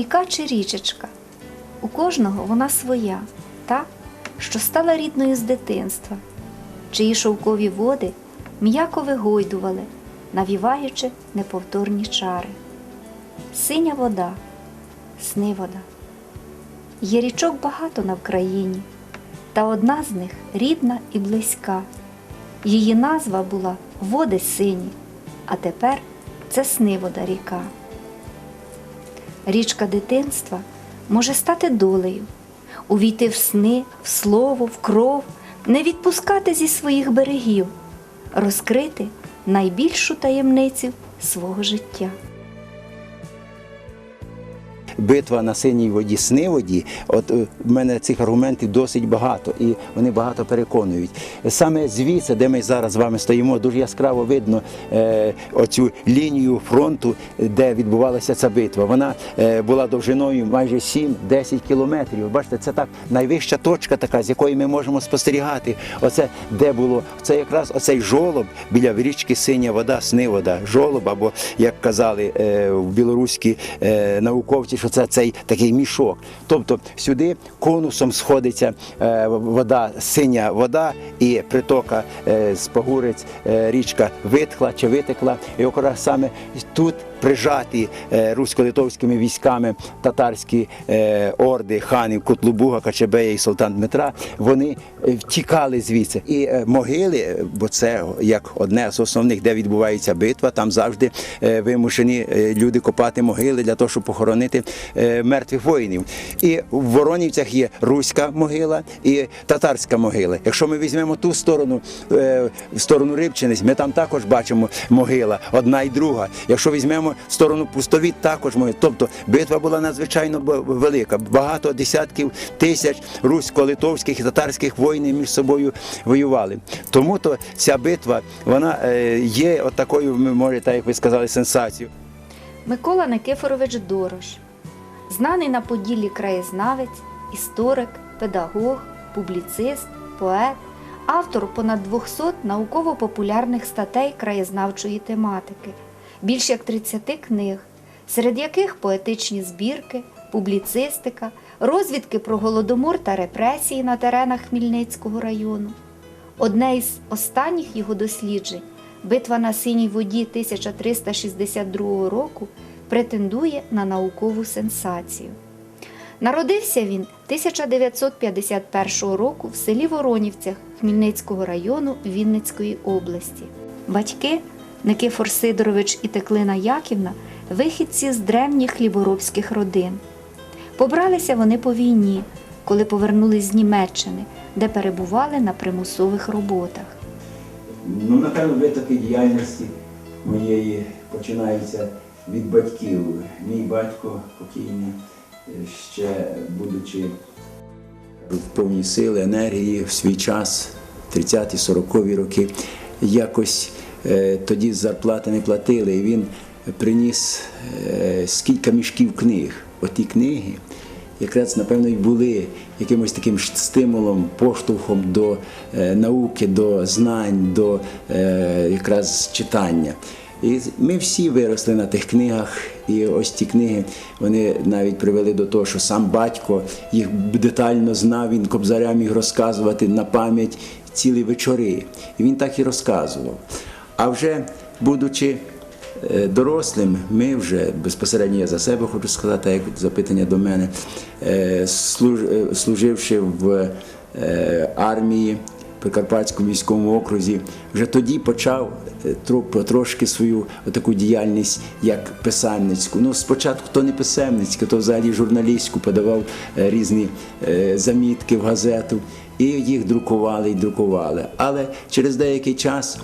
Ріка чи річечка? У кожного вона своя, та, що стала рідною з дитинства, чиї шовкові води м'яко вигойдували, навіваючи неповторні чари. Синя вода, сни вода. Є річок багато на Вкраїні, та одна з них рідна і близька. Її назва була Води сині, а тепер це Снивода ріка. Річка дитинства може стати долею, увійти в сни, в слово, в кров, не відпускати зі своїх берегів, розкрити найбільшу таємницю свого життя. Битва на синій воді, сниводі, от е, в мене цих аргументів досить багато, і вони багато переконують. Саме звідси, де ми зараз з вами стоїмо, дуже яскраво видно е, оцю лінію фронту, де відбувалася ця битва. Вона е, була довжиною майже 7-10 кілометрів. Бачите, це так найвища точка, така, з якої ми можемо спостерігати. Оце де було це якраз оцей жолоб біля річки Синя вода, снивода, жолоб, або як казали е, в білоруські е, науковці, що це цей такий мішок. Тобто сюди конусом сходиться е, вода, синя вода і притока е, з погурець е, річка витхла чи витекла. І якраз саме тут прижаті е, русько-литовськими військами татарські е, орди ханів Котлубуга, Качебея і Султан Дмитра, вони е, втікали звідси. І могили, бо це як одне з основних, де відбувається битва, там завжди вимушені люди копати могили для того, щоб похоронити мертвих воїнів. І в Воронівцях є руська могила і татарська могила. Якщо ми візьмемо ту сторону, в сторону Рибчини, ми там також бачимо могила, одна і друга. Якщо візьмемо сторону пустовіт, також могила. Тобто битва була надзвичайно велика. Багато десятків тисяч русько-литовських і татарських воїнів між собою воювали. Тому то ця битва вона е, є от такою, ми можете, як ви сказали, сенсацією. Микола Никифорович Дорош, знаний на Поділлі краєзнавець, історик, педагог, публіцист, поет, автор понад 200 науково-популярних статей краєзнавчої тематики, більш як 30 книг, серед яких поетичні збірки, публіцистика, розвідки про голодомор та репресії на теренах Хмельницького району. Одне із останніх його досліджень Битва на синій воді 1362 року претендує на наукову сенсацію. Народився він 1951 року в селі Воронівцях Хмельницького району Вінницької області. Батьки Никифор Сидорович і Теклина Яківна вихідці з древніх хліборобських родин. Побралися вони по війні, коли повернулись з Німеччини, де перебували на примусових роботах. Ну, напевно, витоки діяльності моєї починаються від батьків. Мій батько покійний, е, ще будучи в повній сили, енергії в свій час, 30-40 роки, якось е, тоді зарплати не платили, і він приніс е, скільки мішків книг. Оті книги якраз напевно і були якимось таким стимулом, поштовхом до е, науки, до знань, до якраз читання. І ми всі виросли на тих книгах, і ось ті книги вони навіть привели до того, що сам батько їх детально знав, він кобзарям міг розказувати на пам'ять цілі вечори. І він так і розказував. А вже будучи Е, Дорослим ми вже безпосередньо я за себе хочу сказати, як запитання до мене, е, е, служивши в армії Прикарпатському військовому окрузі, вже тоді почав тро- потрошки свою таку діяльність як писальницьку. Ну, спочатку то не писемницьку, то взагалі журналістську подавав різні замітки в газету, і їх друкували і друкували. Але через деякий час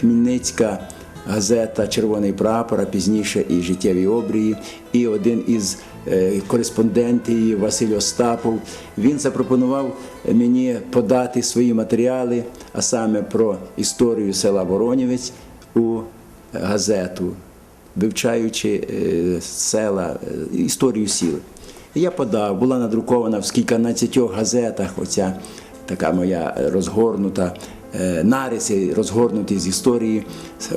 Хмельницька газета Червоний прапор, а пізніше і життєві обрії. І один із е, кореспондентів Василь Остапов, він запропонував мені подати свої матеріали, а саме про історію села Воронівець у газету, вивчаючи е, села, е, історію сіл. Я подав, була надрукована в скільканадцятьох газетах оця така моя розгорнута е, нариси, розгорнуті з історії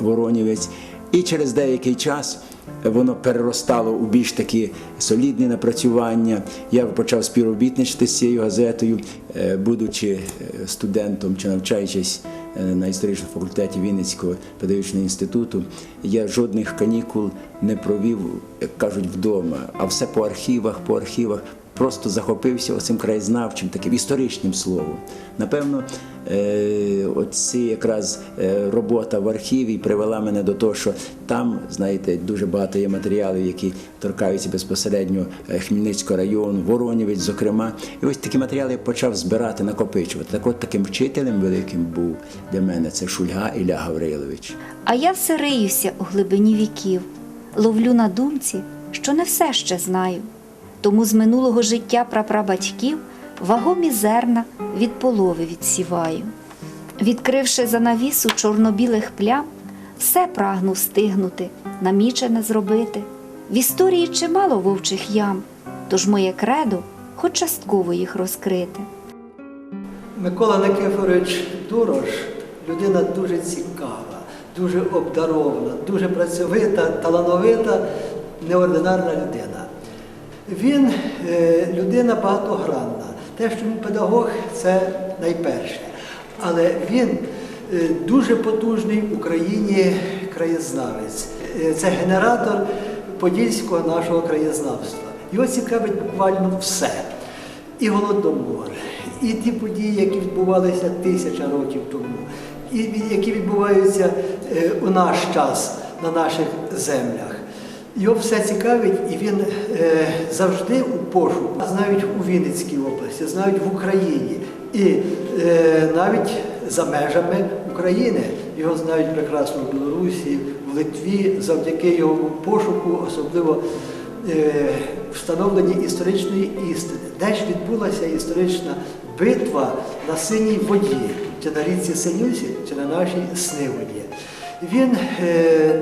Воронівець. І через деякий час воно переростало у більш такі солідні напрацювання. Я почав співробітничати з цією газетою, е, будучи е, студентом чи навчаючись е, на історичному факультеті Вінницького педагогічного інституту. Я жодних канікул не провів, як кажуть, вдома, а все по архівах, по архівах. Просто захопився оцим краєзнавчим, таким історичним словом. Напевно, е, оці якраз е, робота в архіві привела мене до того, що там, знаєте, дуже багато є матеріалів, які торкаються безпосередньо е, Хмельницького району, Воронівець, зокрема. І ось такі матеріали я почав збирати, накопичувати. Так от таким вчителем великим був для мене це Шульга Ілля Гаврилович. А я все риюся у глибині віків, ловлю на думці, що не все ще знаю. Тому з минулого життя прапрабатьків вагомі зерна від полови відсіваю. Відкривши занавісу чорно-білих плям, все прагну встигнути, намічене зробити. В історії чимало вовчих ям, тож моє кредо хоч частково їх розкрити. Микола Никифорович Дорош людина дуже цікава, дуже обдарована, дуже працьовита, талановита, неординарна людина. Він е, людина багатогранна. Те, що він педагог, це найперше. Але він е, дуже потужний в Україні краєзнавець. Е, Це генератор подільського нашого краєзнавства. Його цікавить буквально все. І голодомор, і ті події, які відбувалися тисяча років тому, і які відбуваються у наш час на наших землях. Його все цікавить, і він е, завжди у пошуку, навіть у Вінницькій області, навіть в Україні, і е, навіть за межами України. Його знають прекрасно в Білорусі, в Литві, завдяки його пошуку, особливо е, встановленні історичної істини, де ж відбулася історична битва на синій воді, чи на річці Синюсі, чи на нашій Сниводі. Він е,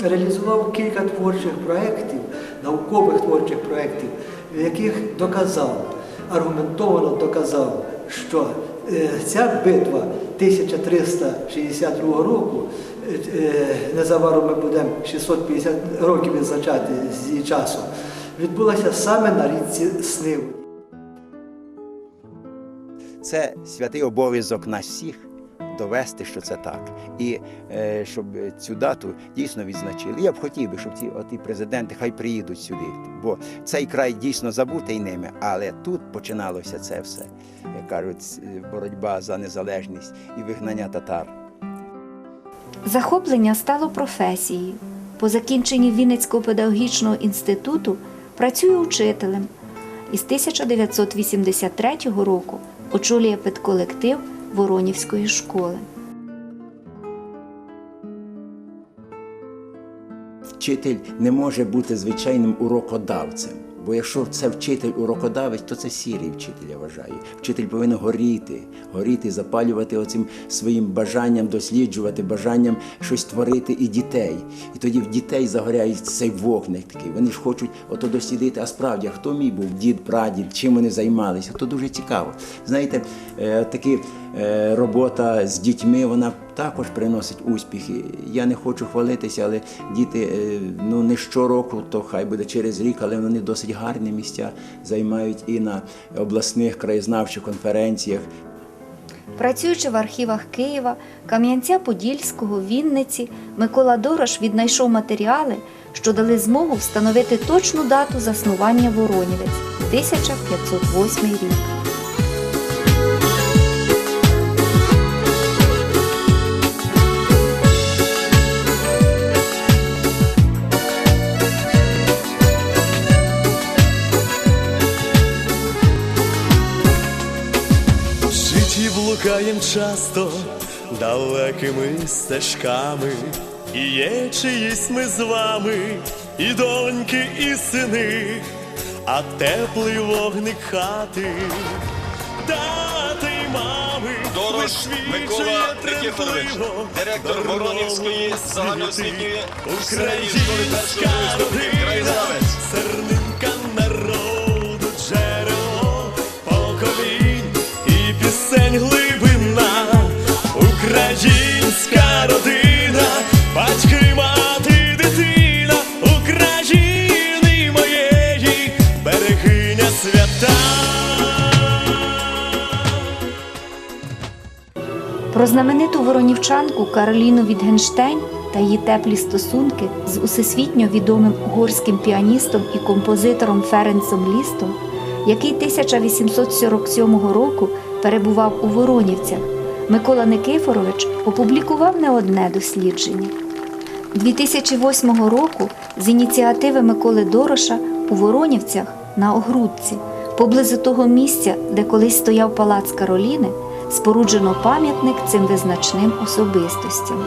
реалізував кілька творчих проєктів, наукових творчих проєктів, в яких доказав, аргументовано доказав, що е, ця битва 1362 року, е, е, незабаром ми будемо 650 років відзначати з її часу, відбулася саме на річці Сниводі. Це святий обов'язок нас всіх довести, що це так. І е, щоб цю дату дійсно відзначили. Я б хотів би, щоб ці оті президенти хай приїдуть сюди, бо цей край дійсно забутий ними, але тут починалося це все. Як кажуть, боротьба за незалежність і вигнання татар. Захоплення стало професією. По закінченні Вінницького педагогічного інституту працює учителем і з 1983 року очолює педколектив Воронівської школи. Вчитель не може бути звичайним урокодавцем. Бо якщо це вчитель урокодавець, то це сірий вчитель, я вважаю. Вчитель повинен горіти, горіти, запалювати оцим своїм бажанням досліджувати, бажанням щось творити і дітей. І тоді в дітей загоряється цей вогник такий. Вони ж хочуть ото дослідити, а справді, хто мій був дід, прадід, чим вони займалися, то дуже цікаво. Знаєте, е, такі робота з дітьми, вона також приносить успіхи. Я не хочу хвалитися, але діти е, ну не щороку, то хай буде через рік, але вони досить гарні місця займають і на обласних краєзнавчих конференціях. Працюючи в архівах Києва, Кам'янця-Подільського, Вінниці, Микола Дорош віднайшов матеріали, що дали змогу встановити точну дату заснування Воронівець 1508 рік. Блукаєм часто далекими стежками, і є чиїсь ми з вами, і доньки, і сини, а теплий вогник хати, тата й мами, висвічує Микола тремтливо директор Воронівської загальноосвітньої середньої школи першої краєзнавець. Сернинка народу, джерело поколінь і пісень глибина, знамениту воронівчанку Кароліну Вітгенштейн та її теплі стосунки з усесвітньо відомим угорським піаністом і композитором Ференцем Лістом, який 1847 року перебував у Воронівцях, Микола Никифорович опублікував не одне дослідження. 2008 року з ініціативи Миколи Дороша у Воронівцях на Огрудці, поблизу того місця, де колись стояв палац Кароліни, споруджено пам'ятник цим визначним особистостям.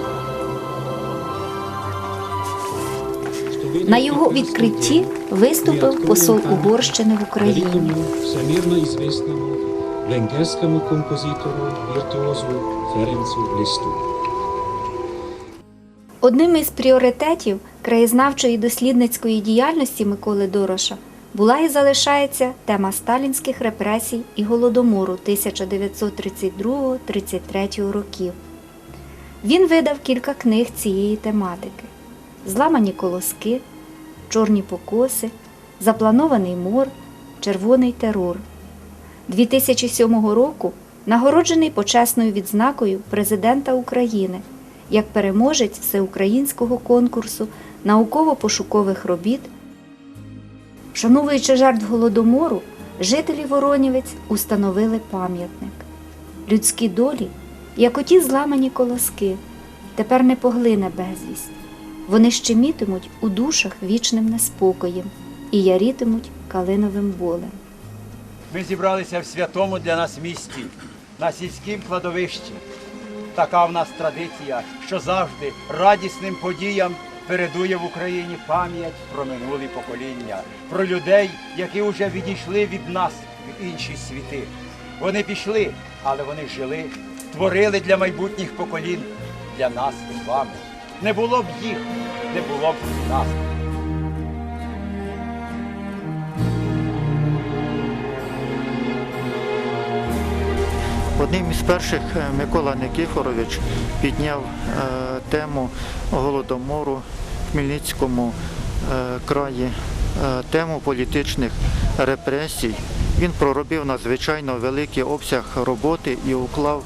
На його відкритті виступив посол Угорщини в Україні. венгерському композитору віртуозу Ференцу Листу. Одним із пріоритетів краєзнавчої дослідницької діяльності Миколи Дороша була і залишається тема сталінських репресій і голодомору 1932-33 років. Він видав кілька книг цієї тематики: Зламані колоски, Чорні покоси, Запланований мор, Червоний терор. 2007 року нагороджений почесною відзнакою президента України як переможець всеукраїнського конкурсу науково-пошукових робіт. Вшановуючи жертв голодомору, жителі Воронівець установили пам'ятник. Людські долі, як оті зламані колоски, тепер не поглине безвість. Вони щемітимуть у душах вічним неспокоєм і ярітимуть калиновим болем. Ми зібралися в святому для нас місті, на сільськім кладовищі. Така в нас традиція, що завжди радісним подіям передує в Україні пам'ять про минулі покоління, про людей, які вже відійшли від нас в інші світи. Вони пішли, але вони жили, творили для майбутніх поколінь, для нас і з вами. Не було б їх, не було б нас. Одним із перших е, Микола Никифорович підняв е, тему голодомору в Хмельницькому е, краї, тему політичних репресій. Він проробив надзвичайно великий обсяг роботи і уклав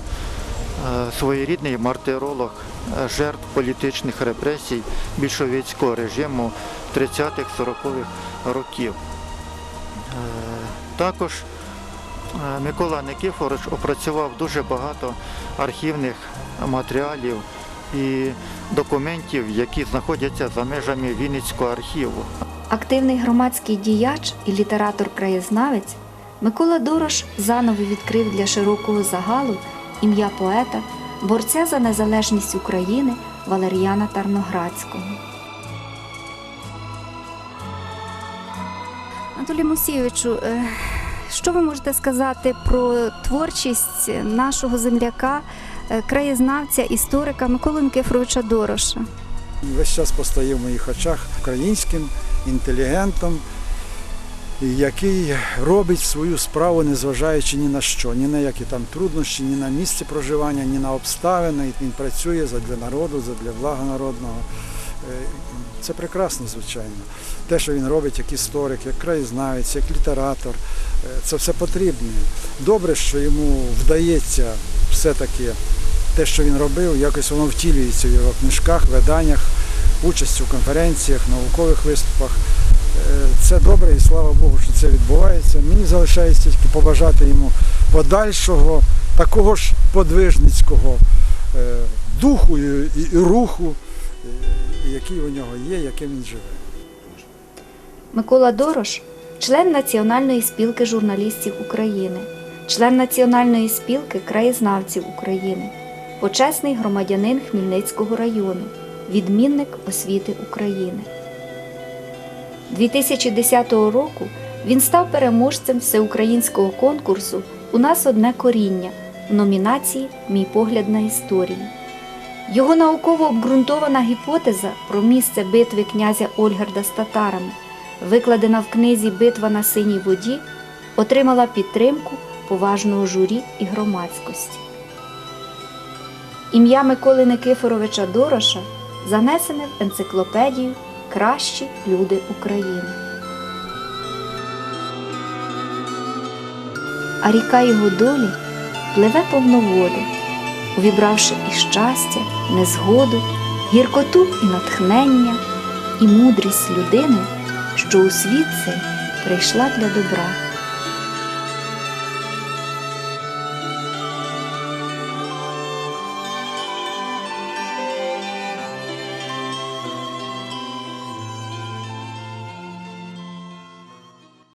своєрідний мартиролог жертв політичних репресій більшовицького режиму 30-40-х років. Також Микола Никифорович опрацював дуже багато архівних матеріалів і документів, які знаходяться за межами Вінницького архіву. Активний громадський діяч і літератор-краєзнавець Микола Дорош заново відкрив для широкого загалу ім'я поета, борця за незалежність України Валеріана Тарноградського. Анатолій Мусійовичу, е, що ви можете сказати про творчість нашого земляка, е, краєзнавця, історика Миколи Никифоровича Дороша? весь час постає в моїх очах українським інтелігентом, який робить свою справу, незважаючи ні на що, ні на які там труднощі, ні на місце проживання, ні на обставини. Він працює задля народу, задля блага народного. Це прекрасно, звичайно. Те, що він робить як історик, як краєзнавець, як літератор, е, це все потрібно. Добре, що йому вдається все-таки те, що він робив, якось воно втілюється в його книжках, виданнях, участь у конференціях, наукових виступах. Е, Це добре і слава Богу, що це відбувається. Мені залишається тільки побажати йому подальшого, такого ж подвижницького е, духу і, руху, який у нього є, яким він живе. Микола Дорош член Національної спілки журналістів України, член Національної спілки краєзнавців України, почесний громадянин Хмельницького району, відмінник освіти України. 2010 року він став переможцем всеукраїнського конкурсу У нас одне коріння в номінації Мій погляд на історію. Його науково обґрунтована гіпотеза про місце битви князя Ольгерда з татарами, викладена в книзі Битва на синій воді, отримала підтримку поважного журі і громадськості. Ім'я Миколи Никифоровича Дороша занесене в енциклопедію Кращі люди України. А ріка його долі пливе повноводи, увібравши і щастя, незгоду, гіркоту і натхнення, і мудрість людини, що у світ цей прийшла для добра.